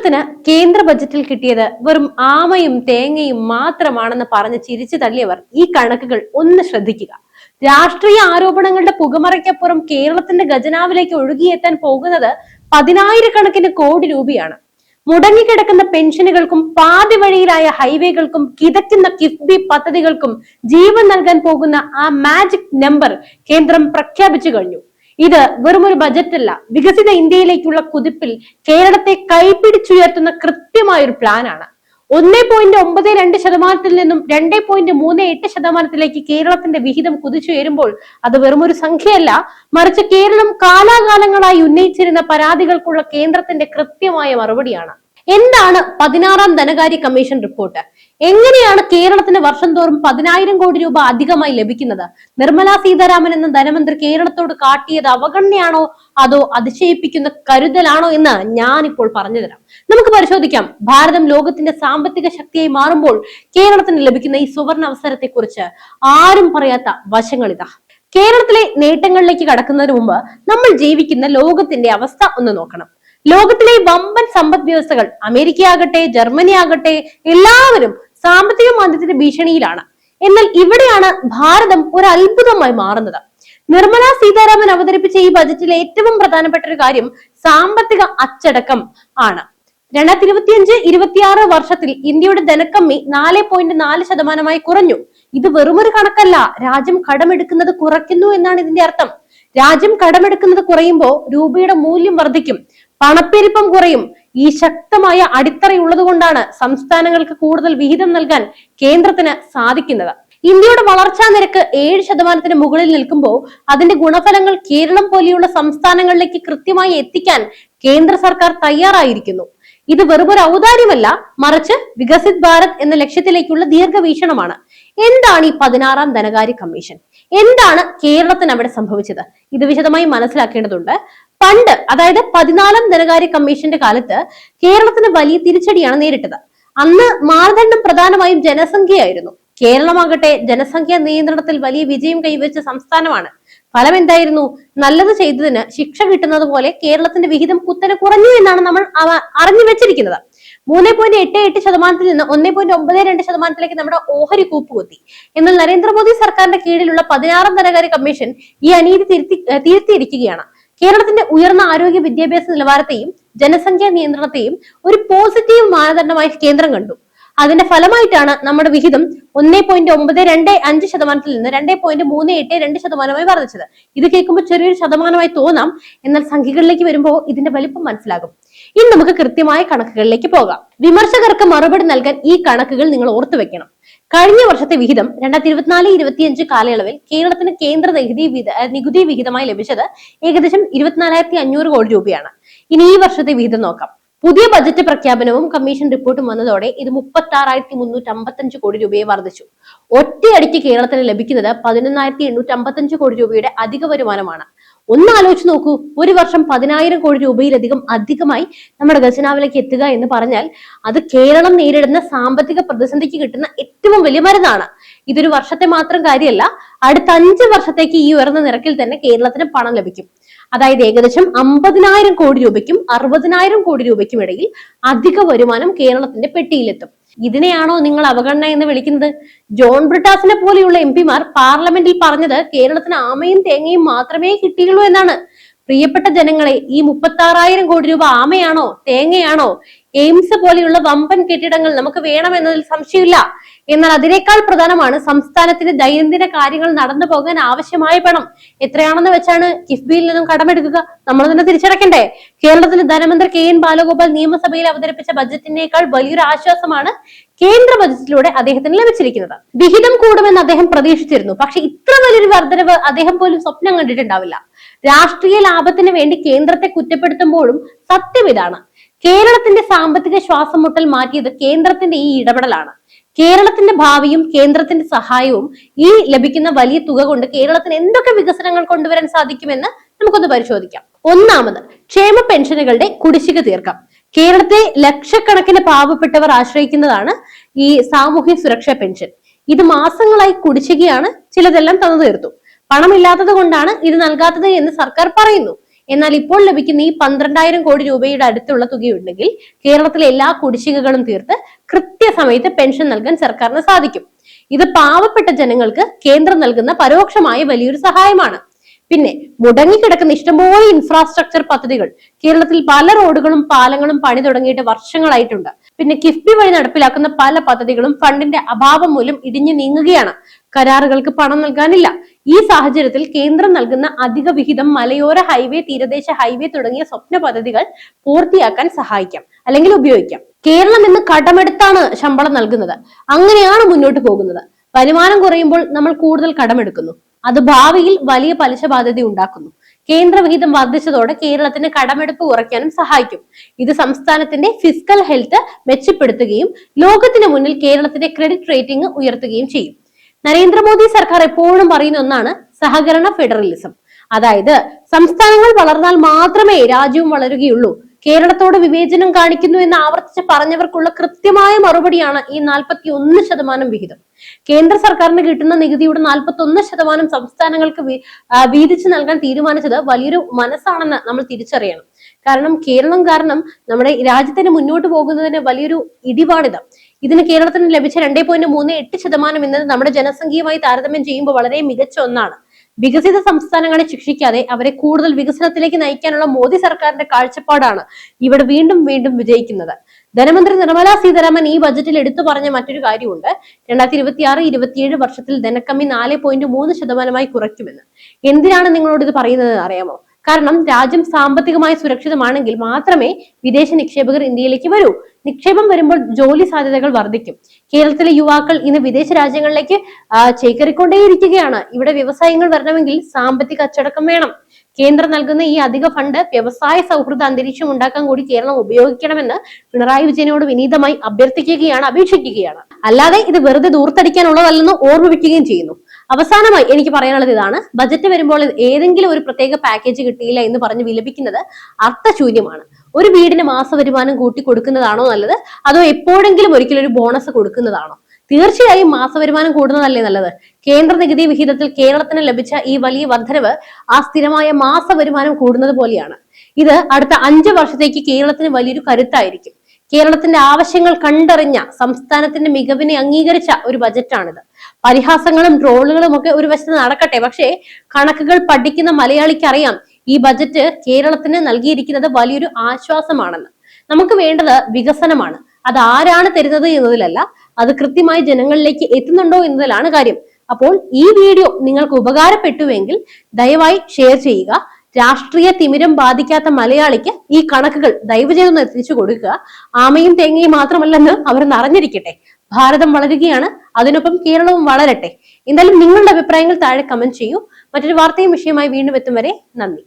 കേരളത്തിന് കേന്ദ്ര ബജറ്റിൽ കിട്ടിയത് വെറും ആമയും തേങ്ങയും മാത്രമാണെന്ന് പറഞ്ഞ് ചിരിച്ചു തള്ളിയവർ ഈ കണക്കുകൾ ഒന്ന് ശ്രദ്ധിക്കുക. രാഷ്ട്രീയ ആരോപണങ്ങളുടെ പുകമറയ്ക്കപ്പുറം കേരളത്തിന്റെ ഖജനാവിലേക്ക് ഒഴുകിയെത്താൻ പോകുന്നത് പതിനായിരക്കണക്കിന് കോടി രൂപയാണ്. മുടങ്ങിക്കിടക്കുന്ന പെൻഷനുകൾക്കും പാതി വഴിയിലായ ഹൈവേകൾക്കും കിതയ്ക്കുന്ന കിഫ്ബി പദ്ധതികൾക്കും ജീവൻ നൽകാൻ പോകുന്ന ആ മാജിക് നമ്പർ കേന്ദ്രം പ്രഖ്യാപിച്ചു കഴിഞ്ഞു. ഇത് വെറുമൊരു ബജറ്റല്ല വികസിത ഇന്ത്യയിലേക്കുള്ള കുതിപ്പിൽ കേരളത്തെ കൈപിടിച്ചുയർത്തുന്ന കൃത്യമായൊരു പ്ലാനാണ് ഒന്നേ പോയിന്റ് ഒമ്പത് രണ്ട് ശതമാനത്തിൽ നിന്നും രണ്ടേ പോയിന്റ് മൂന്ന് എട്ട് ശതമാനത്തിലേക്ക് കേരളത്തിന്റെ വിഹിതം കുതിച്ചുയരുമ്പോൾ അത് വെറും ഒരു സംഖ്യയല്ല. മറിച്ച് കേരളം കാലാകാലങ്ങളായി ഉന്നയിച്ചിരുന്ന പരാതികൾക്കുള്ള കേന്ദ്രത്തിന്റെ കൃത്യമായ മറുപടിയാണ്. എന്താണ് പതിനാറാം ധനകാര്യ കമ്മീഷൻ റിപ്പോർട്ട് എങ്ങനെയാണ് കേരളത്തിന് വർഷം തോറും പതിനായിരം കോടി രൂപ അധികമായി ലഭിക്കുന്നത്? നിർമ്മലാ സീതാരാമൻ എന്ന ധനമന്ത്രി കേരളത്തോട് കാട്ടിയത് അവഗണനയാണോ അതോ അതിശയിപ്പിക്കുന്ന കരുതലാണോ എന്ന് ഞാൻ ഇപ്പോൾ പറഞ്ഞു തരാം നമുക്ക് പരിശോധിക്കാം. ഭാരതം ലോകത്തിന്റെ സാമ്പത്തിക ശക്തിയായി മാറുമ്പോൾ കേരളത്തിന് ലഭിക്കുന്ന ഈ സുവർണ അവസരത്തെ കുറിച്ച് ആരും പറയാത്ത വശങ്ങൾ ഇതാ. കേരളത്തിലെ നേട്ടങ്ങളിലേക്ക് കടക്കുന്നതിന് മുമ്പ് നമ്മൾ ജീവിക്കുന്ന ലോകത്തിന്റെ അവസ്ഥ ഒന്ന് നോക്കണം. ലോകത്തിലെ വമ്പൻ സമ്പദ് വ്യവസ്ഥകൾ അമേരിക്ക ആകട്ടെ ജർമ്മനി ആകട്ടെ എല്ലാവരും സാമ്പത്തിക മാന്ദ്യത്തിന്റെ ഭീഷണിയിലാണ്. എന്നാൽ ഇവിടെയാണ് ഭാരതം ഒരു അത്ഭുതമായി മാറുന്നത്. നിർമ്മല സീതാരാമൻ അവതരിപ്പിച്ച ഈ ബജറ്റിലെ ഏറ്റവും പ്രധാനപ്പെട്ട ഒരു കാര്യം സാമ്പത്തിക അച്ചടക്കം ആണ്. രണ്ടായിരത്തി ഇരുപത്തിയഞ്ച് ഇരുപത്തിയാറ് വർഷത്തിൽ ഇന്ത്യയുടെ ധനക്കമ്മി നാല് പോയിന്റ് നാല് ശതമാനമായി കുറഞ്ഞു. ഇത് വെറുമൊരു കണക്കല്ല രാജ്യം കടമെടുക്കുന്നത് കുറയ്ക്കുന്നു എന്നാണ് ഇതിന്റെ അർത്ഥം. രാജ്യം കടമെടുക്കുന്നത് കുറയുമ്പോൾ രൂപയുടെ മൂല്യം വർദ്ധിക്കും. പണപ്പെരുപ്പം കുറയും. ഈ ശക്തമായ അടിത്തറയുള്ളത് കൊണ്ടാണ് സംസ്ഥാനങ്ങൾക്ക് കൂടുതൽ വിഹിതം നൽകാൻ കേന്ദ്രത്തിന് സാധിക്കുന്നത്. ഇന്ത്യയുടെ വളർച്ചാ നിരക്ക് ഏഴ് ശതമാനത്തിന് മുകളിൽ നിൽക്കുമ്പോൾ അതിന്റെ ഗുണഫലങ്ങൾ കേരളം പോലെയുള്ള സംസ്ഥാനങ്ങളിലേക്ക് കൃത്യമായി എത്തിക്കാൻ കേന്ദ്ര സർക്കാർ തയ്യാറായിരിക്കുന്നു. ഇത് വെറുമൊരു ഔദാര്യമല്ല മറിച്ച് വികസിത് ഭാരത് എന്ന ലക്ഷ്യത്തിലേക്കുള്ള ദീർഘവീക്ഷണമാണ്. എന്താണ് ഈ പതിനാറാം ധനകാര്യ കമ്മീഷൻ? എന്താണ് കേരളത്തിന് അവിടെ സംഭവിച്ചത്? ഇത് വിശദമായി മനസ്സിലാക്കേണ്ടതുണ്ട്. പണ്ട് അതായത് പതിനാലാം ധനകാര്യ കമ്മീഷന്റെ കാലത്ത് കേരളത്തിന് വലിയ തിരിച്ചടിയാണ് നേരിട്ടത്. അന്ന് മാനദണ്ഡം പ്രധാനമായും ജനസംഖ്യയായിരുന്നു. കേരളമാകട്ടെ ജനസംഖ്യാ നിയന്ത്രണത്തിൽ വലിയ വിജയം കൈവരിച്ച സംസ്ഥാനമാണ്. ഫലം എന്തായിരുന്നു? നല്ലത് ചെയ്തതിന് ശിക്ഷ കിട്ടുന്നത് പോലെ കേരളത്തിന്റെ വിഹിതം കുത്തനെ കുറഞ്ഞു എന്നാണ് നമ്മൾ അറിഞ്ഞു വെച്ചിരിക്കുന്നത്. മൂന്ന് പോയിന്റ് എട്ട് എട്ട് ശതമാനത്തിൽ നിന്ന് ഒന്നേ പോയിന്റ് ഒമ്പത് രണ്ട് ശതമാനത്തിലേക്ക് നമ്മുടെ ഓഹരി കൂപ്പുകുത്തി എന്നാൽ നരേന്ദ്രമോദി സർക്കാരിന്റെ കീഴിലുള്ള പതിനാറാം ധനകാര്യ കമ്മീഷൻ ഈ അനീതി തിരുത്തി തിരുത്തിയിരിക്കുകയാണ്. കേരളത്തിന്റെ ഉയർന്ന ആരോഗ്യ വിദ്യാഭ്യാസ നിലവാരത്തെയും ജനസംഖ്യാ നിയന്ത്രണത്തെയും ഒരു പോസിറ്റീവ് മാനദണ്ഡമായി കേന്ദ്രം കണ്ടു. അതിന്റെ ഫലമായിട്ടാണ് നമ്മുടെ വിഹിതം ഒന്നേ പോയിന്റ് ഒമ്പത് രണ്ട് അഞ്ച് ശതമാനത്തിൽ നിന്ന് രണ്ടേ പോയിന്റ് മൂന്ന് എട്ട് രണ്ട് ശതമാനമായി വർദ്ധിച്ചത്. ഇത് കേൾക്കുമ്പോൾ ചെറിയൊരു ശതമാനമായി തോന്നാം. എന്നാൽ സംഖ്യകളിലേക്ക് വരുമ്പോൾ ഇതിന്റെ വലിപ്പം മനസ്സിലാകും. ഇനി നമുക്ക് കൃത്യമായ കണക്കുകളിലേക്ക് പോകാം. വിമർശകർക്ക് മറുപടി നൽകാൻ ഈ കണക്കുകൾ നിങ്ങൾ ഓർത്തു വെക്കണം കഴിഞ്ഞ വർഷത്തെ വിഹിതം രണ്ടായിരത്തി ഇരുപത്തിനാല് ഇരുപത്തിയഞ്ച് കാലയളവിൽ കേരളത്തിന് കേന്ദ്ര നികുതി നികുതി വിഹിതമായി ലഭിച്ചത് ഏകദേശം ഇരുപത്തിനാലായിരത്തി അഞ്ഞൂറ് കോടി രൂപയാണ്. ഇനി ഈ വർഷത്തെ വിഹിതം നോക്കാം. പുതിയ ബജറ്റ് പ്രഖ്യാപനവും കമ്മീഷൻ റിപ്പോർട്ടും വന്നതോടെ ഇത് മുപ്പത്തി ആറായിരത്തി മുന്നൂറ്റി അമ്പത്തഞ്ച് കോടി രൂപയെ വർദ്ധിച്ചു. ഒറ്റയടിക്ക് കേരളത്തിന് ലഭിക്കുന്നത് പതിനൊന്നായിരത്തി എണ്ണൂറ്റി അമ്പത്തഞ്ച് കോടി രൂപയുടെ അധിക വരുമാനമാണ്. ഒന്ന് ആലോചിച്ച് നോക്കൂ. ഒരു വർഷം പതിനായിരം കോടി രൂപയിലധികം അധികമായി നമ്മുടെ ഖജനാവിലേക്ക് എത്തുക എന്ന് പറഞ്ഞാൽ അത് കേരളം നേരിടുന്ന സാമ്പത്തിക പ്രതിസന്ധിക്ക് കിട്ടുന്ന ഏറ്റവും വലിയ മരുന്നാണ്. ഇതൊരു വർഷത്തെ മാത്രം കാര്യമല്ല അടുത്ത അഞ്ച് വർഷത്തേക്ക് ഈ ഉയർന്ന നിരക്കിൽ തന്നെ കേരളത്തിന് പണം ലഭിക്കും. അതായത് ഏകദേശം അമ്പതിനായിരം കോടി രൂപയ്ക്കും അറുപതിനായിരം കോടി രൂപയ്ക്കും ഇടയിൽ അധിക വരുമാനം കേരളത്തിന്റെ പെട്ടിയിലെത്തും. ഇതിനെയാണോ നിങ്ങൾ അവഗണന എന്ന് വിളിക്കുന്നത്? ജോൺ ബ്രിട്ടാസിനെ പോലെയുള്ള എം പിമാർ പാർലമെന്റിൽ പറഞ്ഞത് കേരളത്തിന് ആമയും തേങ്ങയും മാത്രമേ കിട്ടിയുള്ളൂ എന്നാണ്. പ്രിയപ്പെട്ട ജനങ്ങളെ ഈ മുപ്പത്തി ആറായിരം കോടി രൂപ ആമയാണോ തേങ്ങയാണോ എയിംസ് പോലെയുള്ള വമ്പൻ കെട്ടിടങ്ങൾ നമുക്ക് വേണമെന്നതിൽ സംശയമില്ല. എന്നാൽ അതിനേക്കാൾ പ്രധാനമാണ് സംസ്ഥാനത്തിന്റെ ദൈനംദിന കാര്യങ്ങൾ നടന്നു പോകാൻ ആവശ്യമായ പണം. എത്രയാണെന്ന് വെച്ചാണ് കിഫ്ബിയിൽ നിന്നും കടമെടുക്കുക. നമ്മൾ തന്നെ തിരിച്ചടക്കണ്ടേ? കേരളത്തിലെ ധനമന്ത്രി കെ എൻ ബാലഗോപാൽ നിയമസഭയിൽ അവതരിപ്പിച്ച ബജറ്റിനേക്കാൾ വലിയൊരു ആശ്വാസമാണ് കേന്ദ്ര ബജറ്റിലൂടെ അദ്ദേഹത്തിന് ലഭിച്ചിരിക്കുന്നത്. വിഹിതം കൂടുമെന്ന് അദ്ദേഹം പ്രതീക്ഷിച്ചിരുന്നു. പക്ഷെ ഇത്ര വലിയൊരു വർധനവ് അദ്ദേഹം പോലും സ്വപ്നം കണ്ടിട്ടുണ്ടാവില്ല. രാഷ്ട്രീയ ലാഭത്തിന് വേണ്ടി കേന്ദ്രത്തെ കുറ്റപ്പെടുത്തുമ്പോഴും സത്യം ഇതാണ്. കേരളത്തിന്റെ സാമ്പത്തിക ശ്വാസം മുട്ടൽ മാറ്റിയത് കേന്ദ്രത്തിന്റെ ഈ ഇടപെടലാണ്. കേരളത്തിന്റെ ഭാവിയും കേന്ദ്രത്തിന്റെ സഹായവും ഈ ലഭിക്കുന്ന വലിയ തുക കൊണ്ട് കേരളത്തിന് എന്തൊക്കെ വികസനങ്ങൾ കൊണ്ടുവരാൻ സാധിക്കുമെന്ന് നമുക്കൊന്ന് പരിശോധിക്കാം. ഒന്നാമത് ക്ഷേമ പെൻഷനുകളുടെ കുടിശ്ശിക തീർക്കാം. കേരളത്തെ ലക്ഷക്കണക്കിന് പാവപ്പെട്ടവർ ആശ്രയിക്കുന്നതാണ് ഈ സാമൂഹ്യ സുരക്ഷാ പെൻഷൻ. ഇത് മാസങ്ങളായി കുടിശ്ശികയാണ് ചിലതെല്ലാം തന്നു തീർത്തു. പണമില്ലാത്തത് കൊണ്ടാണ് ഇത് നൽകാത്തത് എന്ന് സർക്കാർ പറയുന്നു. എന്നാൽ ഇപ്പോൾ ലഭിക്കുന്ന ഈ പന്ത്രണ്ടായിരം കോടി രൂപയുടെ അടുത്തുള്ള തുകയുണ്ടെങ്കിൽ കേരളത്തിലെ എല്ലാ കുടിശ്ശികകളും തീർത്ത് കൃത്യസമയത്ത് പെൻഷൻ നൽകാൻ സർക്കാരിന് സാധിക്കും. ഇത് പാവപ്പെട്ട ജനങ്ങൾക്ക് കേന്ദ്രം നൽകുന്ന പരോക്ഷമായ വലിയൊരു സഹായമാണ്. പിന്നെ മുടങ്ങിക്കിടക്കുന്ന ഇഷ്ടംപോലെ ഇൻഫ്രാസ്ട്രക്ചർ പദ്ധതികൾ. കേരളത്തിൽ പല റോഡുകളും പാലങ്ങളും പണി തുടങ്ങിയിട്ട് വർഷങ്ങളായിട്ടുണ്ട്. പിന്നെ കിഫ്ബി വഴി നടപ്പിലാക്കുന്ന പല പദ്ധതികളും ഫണ്ടിന്റെ അഭാവം മൂലം ഇടിഞ്ഞു നീങ്ങുകയാണ്. കരാറുകൾക്ക് പണം നൽകാനില്ല. ഈ സാഹചര്യത്തിൽ കേന്ദ്രം നൽകുന്ന അധിക വിഹിതം മലയോര ഹൈവേ തീരദേശ ഹൈവേ തുടങ്ങിയ സ്വപ്ന പദ്ധതികൾ പൂർത്തിയാക്കാൻ സഹായിക്കാം അല്ലെങ്കിൽ ഉപയോഗിക്കാം. കേരളം ഇന്ന് കടമെടുത്താണ് ശമ്പളം നൽകുന്നത്. അങ്ങനെയാണ് മുന്നോട്ട് പോകുന്നത്. വരുമാനം കുറയുമ്പോൾ നമ്മൾ കൂടുതൽ കടമെടുക്കുന്നു. അത് ഭാവിയിൽ വലിയ പലിശ ബാധ്യത ഉണ്ടാക്കുന്നു. കേന്ദ്രവിഹിതം വർദ്ധിച്ചതോടെ കേരളത്തിന് കടമെടുപ്പ് കുറയ്ക്കാനും സഹായിക്കും. ഇത് സംസ്ഥാനത്തിന്റെ ഫിസിക്കൽ ഹെൽത്ത് മെച്ചപ്പെടുത്തുകയും ലോകത്തിന് മുന്നിൽ കേരളത്തിന്റെ ക്രെഡിറ്റ് റേറ്റിംഗ് ഉയർത്തുകയും ചെയ്യും. നരേന്ദ്രമോദി സർക്കാർ എപ്പോഴും പറയുന്ന ഒന്നാണ് സഹകരണ ഫെഡറലിസം. അതായത് സംസ്ഥാനങ്ങൾ വളർന്നാൽ മാത്രമേ രാജ്യവും വളരുകയുള്ളൂ. കേരളത്തോട് വിവേചനം കാണിക്കുന്നു എന്ന് ആവർത്തിച്ച് പറഞ്ഞവർക്കുള്ള കൃത്യമായ മറുപടിയാണ് ഈ നാൽപ്പത്തി ഒന്ന് ശതമാനം വിഹിതം. കേന്ദ്ര സർക്കാരിന് കിട്ടുന്ന നികുതിയുടെ നാൽപ്പത്തി ഒന്ന് ശതമാനം സംസ്ഥാനങ്ങൾക്ക് വീതിച്ചു നൽകാൻ തീരുമാനിച്ചത് വലിയൊരു മനസ്സാണെന്ന് നമ്മൾ തിരിച്ചറിയണം. കാരണം കേരളം കാരണം നമ്മുടെ രാജ്യത്തിന് മുന്നോട്ട് പോകുന്നതിന് വലിയൊരു ഇടിവാണിത്. ഇതിന് കേരളത്തിന് ലഭിച്ച രണ്ടേ പോയിന്റ് മൂന്ന് എട്ട് ശതമാനം എന്നത് നമ്മുടെ ജനസംഖ്യയുമായി താരതമ്യം ചെയ്യുമ്പോൾ വളരെ മികച്ച ഒന്നാണ്. വികസിത സംസ്ഥാനങ്ങളെ ശിക്ഷിക്കാതെ അവരെ കൂടുതൽ വികസനത്തിലേക്ക് നയിക്കാനുള്ള മോദി സർക്കാരിന്റെ കാഴ്ചപ്പാടാണ് ഇവിടെ വീണ്ടും വീണ്ടും വിജയിക്കുന്നത്. ധനമന്ത്രി നിർമ്മലാ സീതാരാമൻ ഈ ബജറ്റിൽ എടുത്തു പറഞ്ഞ മറ്റൊരു കാര്യമുണ്ട്. രണ്ടായിരത്തി ഇരുപത്തി ആറ് ഇരുപത്തിയേഴ് വർഷത്തിൽ ധനക്കമ്മി നാല് പോയിന്റ് മൂന്ന് ശതമാനമായി കുറയ്ക്കുമെന്ന്. എന്തിനാണ് നിങ്ങളോട് ഇത് പറയുന്നത് അറിയാമോ? കാരണം രാജ്യം സാമ്പത്തികമായി സുരക്ഷിതമാണെങ്കിൽ മാത്രമേ വിദേശ നിക്ഷേപകർ ഇന്ത്യയിലേക്ക് വരൂ. നിക്ഷേപം വരുമ്പോൾ ജോലി സാധ്യതകൾ വർദ്ധിക്കും. കേരളത്തിലെ യുവാക്കൾ ഇന്ന് വിദേശ രാജ്യങ്ങളിലേക്ക് ചേക്കേറിക്കൊണ്ടേയിരിക്കുകയാണ്. ഇവിടെ വ്യവസായങ്ങൾ വരണമെങ്കിൽ സാമ്പത്തിക അച്ചടക്കം വേണം. കേന്ദ്രം നൽകുന്ന ഈ അധിക ഫണ്ട് വ്യവസായ സൗഹൃദ അന്തരീക്ഷം ഉണ്ടാക്കാൻ കൂടി കേരളം ഉപയോഗിക്കണമെന്ന് പിണറായി വിജയനോട് വിനീതമായി അഭ്യർത്ഥിക്കുകയാണ് അപേക്ഷിക്കുകയാണ്. അല്ലാതെ ഇത് വെറുതെ ദൂർത്തടിക്കാനുള്ളതല്ലെന്ന് ഓർമ്മിപ്പിക്കുകയും ചെയ്യുന്നു. അവസാനമായി എനിക്ക് പറയാനുള്ളത് ഇതാണ്. ബജറ്റ് വരുമ്പോൾ ഏതെങ്കിലും ഒരു പ്രത്യേക പാക്കേജ് കിട്ടിയില്ല എന്ന് പറഞ്ഞ് വിലപിക്കുന്നത് അർത്ഥശൂന്യമാണ്. ഒരു വീടിന് മാസ വരുമാനം കൂട്ടി കൊടുക്കുന്നതാണോ നല്ലത്? അതോ എപ്പോഴെങ്കിലും ഒരിക്കലും ഒരു ബോണസ് കൊടുക്കുന്നതാണോ? തീർച്ചയായും മാസ വരുമാനം കൂടുന്നതല്ലേ നല്ലത്? കേന്ദ്ര നികുതി വിഹിതത്തിൽ കേരളത്തിന് ലഭിച്ച ഈ വലിയ വർധനവ് ആ സ്ഥിരമായ മാസ വരുമാനം കൂടുന്നത് പോലെയാണ്. ഇത് അടുത്ത അഞ്ചു വർഷത്തേക്ക് കേരളത്തിന് വലിയൊരു കരുത്തായിരിക്കും. കേരളത്തിന്റെ ആവശ്യങ്ങൾ കണ്ടറിഞ്ഞ സംസ്ഥാനത്തിന്റെ മികവിനെ അംഗീകരിച്ച ഒരു ബജറ്റാണിത് പരിഹാസങ്ങളും ട്രോളുകളും ഒക്കെ ഒരു വശത്ത് നടക്കട്ടെ. പക്ഷേ കണക്കുകൾ പഠിക്കുന്ന മലയാളിക്ക് അറിയാം ഈ ബജറ്റ് കേരളത്തിന് നൽകിയിരിക്കുന്നത് വലിയൊരു ആശ്വാസമാണെന്ന്. നമുക്ക് വേണ്ടത് വികസനമാണ്. അത് ആരാണ് തരുന്നത് എന്നതിലല്ല അത് കൃത്യമായി ജനങ്ങളിലേക്ക് എത്തുന്നുണ്ടോ എന്നതിലാണ് കാര്യം. അപ്പോൾ ഈ വീഡിയോ നിങ്ങൾക്ക് ഉപകാരപ്പെട്ടുവെങ്കിൽ ദയവായി ഷെയർ ചെയ്യുക. രാഷ്ട്രീയ തിമിരം ബാധിക്കാത്ത മലയാളിക്ക് ഈ കണക്കുകൾ ദയവ് ചെയ്തൊന്ന് എത്തിച്ചു കൊടുക്കുക. ആമയും തേങ്ങയും മാത്രമല്ലെന്ന് അവർ നിറഞ്ഞിരിക്കട്ടെ ഭാരതം വളരുകയാണ്. അതിനൊപ്പം കേരളവും വളരട്ടെ. എന്തായാലും നിങ്ങളുടെ അഭിപ്രായങ്ങൾ താഴെ കമന്റ് ചെയ്യൂ. മറ്റൊരു വാർത്തയും വിഷയമായി വീണ്ടും എത്തും വരെ നന്ദി.